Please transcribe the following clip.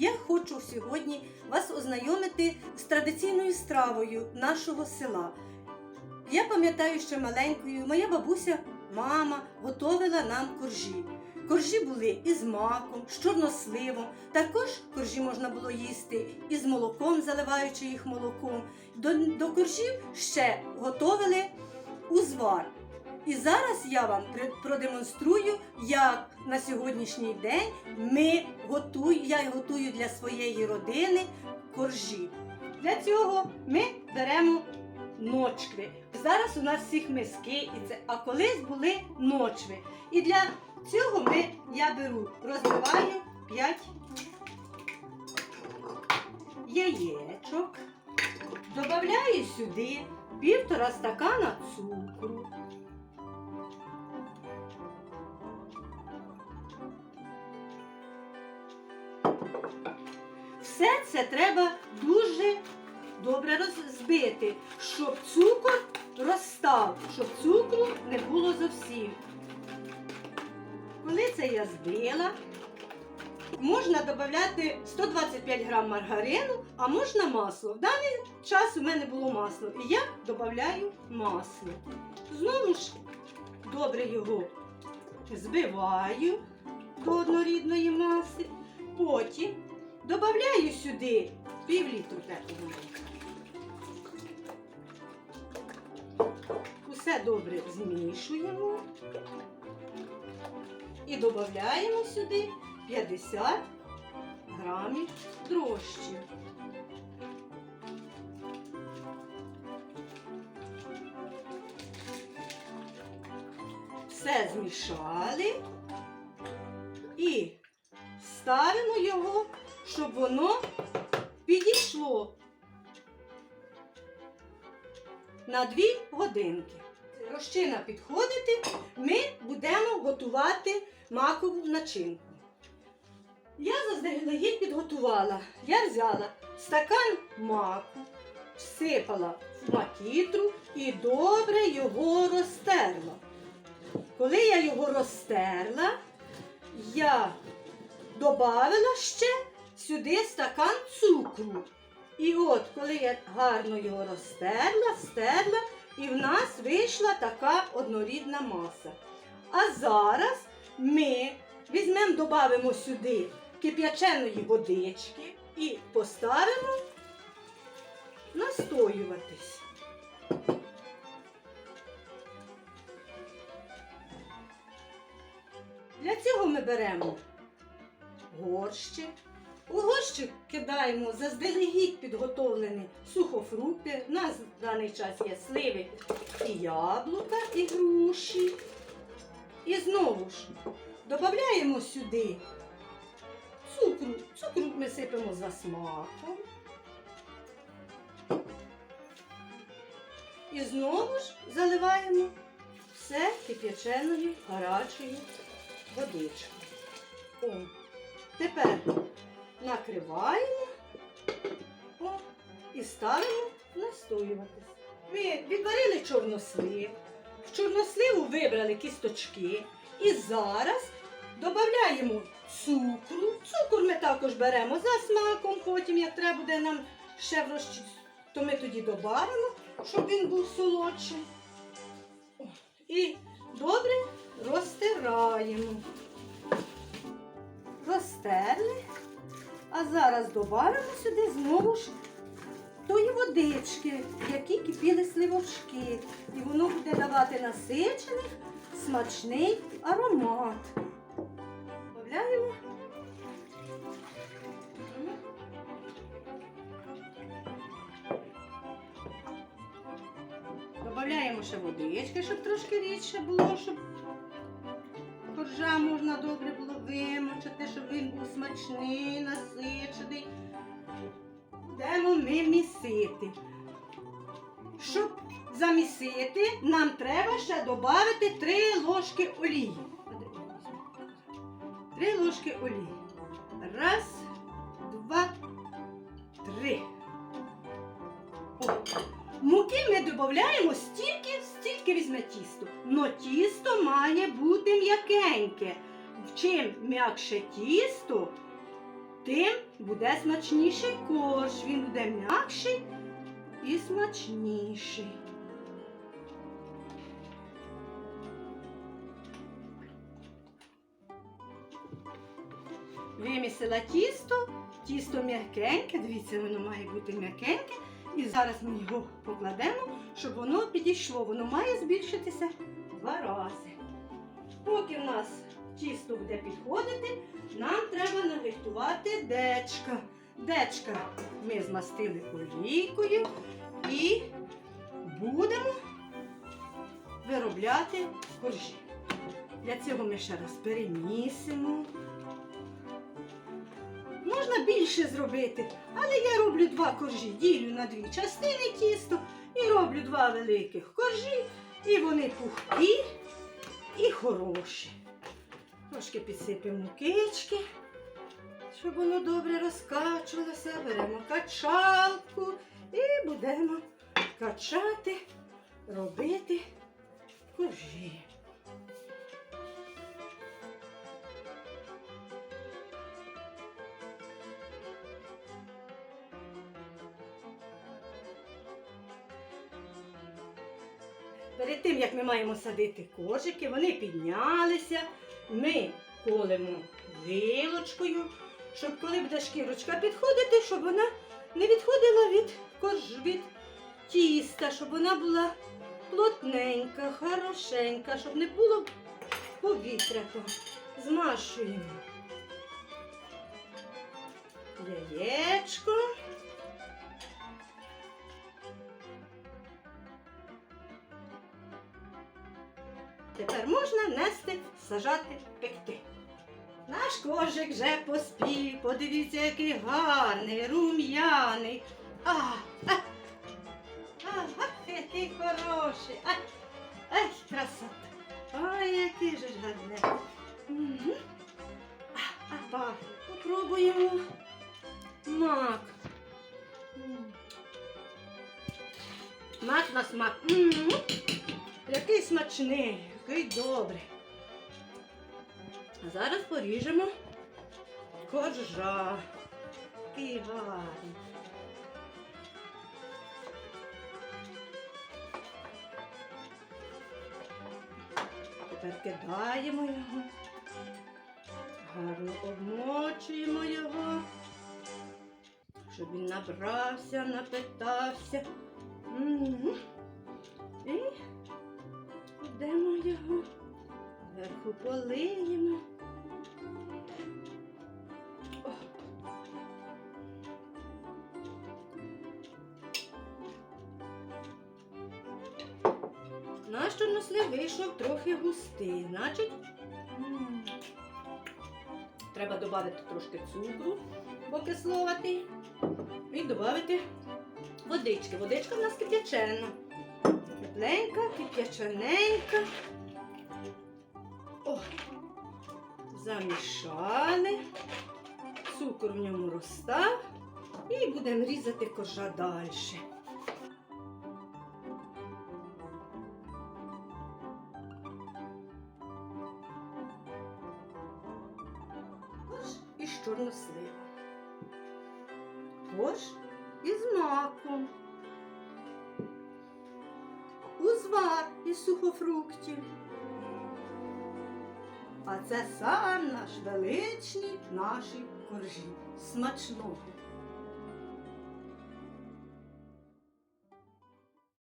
Я хочу сьогодні вас ознайомити з традиційною стравою нашого села. Я пам'ятаю, що маленькою моя бабуся, мама готовила нам коржі. Коржі були із маком, з чорносливом. Також коржі можна було їсти із молоком, заливаючи їх молоком. До, до коржів ще готовили узвар. І зараз я вам продемонструю, як на сьогоднішній день ми готую, я готую для своєї родини коржі. Для цього ми беремо ночви. Зараз у нас всіх миски, і це, а колись були ночви. І для цього ми, я беру, розбиваю 5 яєчок, додаю сюди півтора стакана цукру. Все це треба дуже добре розбити, щоб цукор розстав, щоб цукру не було зовсім. Коли це я збила, можна додати 125 грам маргарину, а можна масло. В даний час у мене було масло, і я додаю масло. Знову ж добре його збиваю до однорідної маси. Потім додаю сюди пів літру теплого молока. Усе добре змішуємо і додаємо сюди 50 грамів дрожжів. Все змішали і ставимо його, щоб воно підійшло на 2 годинки. Розчина підходити, ми будемо готувати макову начинку. Я заздалегідь підготувала. Я взяла стакан маку, всипала в макітру і добре його розтерла. Коли я його розтерла, я додала ще сюди стакан цукру. І от, коли я гарно його розтерла, стерла, і в нас вийшла така однорідна маса. А зараз ми візьмемо, додамо сюди кип'яченої водички і поставимо настоюватись. Для цього ми беремо горщик. Горщик кидаємо заздалегідь підготовлені сухофрукти. У нас в даний час є сливи і яблука, і груші. І знову ж додаємо сюди цукру. Цукру ми сипемо за смаком. І знову ж заливаємо все кип'яченою гарячою водичкою. О, тепер накриваємо о, і ставимо настоюватись. Ми відварили чорнослив, в чорносливу вибрали кісточки і зараз додаємо цукру. Цукор ми також беремо за смаком, потім, як треба буде нам ще врощ... то ми тоді додамо, щоб він був солодший. І добре розтираємо. Розтерли. А зараз додамо сюди знову ж тої водички, в якій кипіли сливочки. І воно буде давати насичений, смачний аромат. Додаємо. Додаємо ще водички, щоб трошки рідше було, щоб коржа можна добре було вимочити, щоб він був смачний, насичений. Будемо ми місити. Щоб замісити, нам треба ще додати 3 ложки олії. Три ложки олії. Раз, два, три. О. Муки ми додаємо стільки, стільки візьме тісто. Но тісто має бути м'якеньке. Чим м'якше тісто, тим буде смачніший корж. Він буде м'якший і смачніший. Вимісила тісто, тісто м'якеньке, дивіться, воно має бути м'якеньке. І зараз ми його покладемо, щоб воно підійшло. Воно має збільшитися два рази. Поки в нас тісто буде підходити, нам треба налаштувати дечка. Дечка ми змастили олійкою і будемо виробляти коржі. Для цього ми ще раз перемісимо. Можна більше зробити, але я роблю два коржі, ділю на дві частини тісто і роблю два великих коржі, і вони пухкі і хороші. Трошки підсипемо мукички, щоб воно добре розкачувалося. Беремо качалку і будемо качати, робити коржі. Перед тим, як ми маємо садити кошики, вони піднялися. Ми колемо вилочкою, щоб коли буде шкірочка підходити, щоб вона не відходила від корж, від тіста, щоб вона була плотненька, хорошенька, щоб не було повітря. Змашуємо яєчко. Тепер можна нести, сажати, пекти. Наш кожик вже поспів. Подивіться, який гарний, рум'яний. А, а, а, який хороший. А, ай, красота. Ой, який же ж гарний. Мгм. А, а. Попробуємо мак. Мак на смак. М. Який смачний, який добрий. Зараз поріжемо коржа. Який гарний. Тепер кидаємо його. Гарно обмочуємо його, щоб він набрався, напитався. Мгм. І вверху полиємо. Наш чорнослив вийшов трохи густий, значить треба додати трошки цукру, бо кисловатий, і додати водички. Водичка в нас кип'ячена. Тепленька, кип'ячаненька. О, замішали. Цукор в ньому розстав. І будемо різати кожа далі. Корж із чорносливом. Корж із маком узвар із сухофруктів. А це сам наш величний наші коржі. Смачного!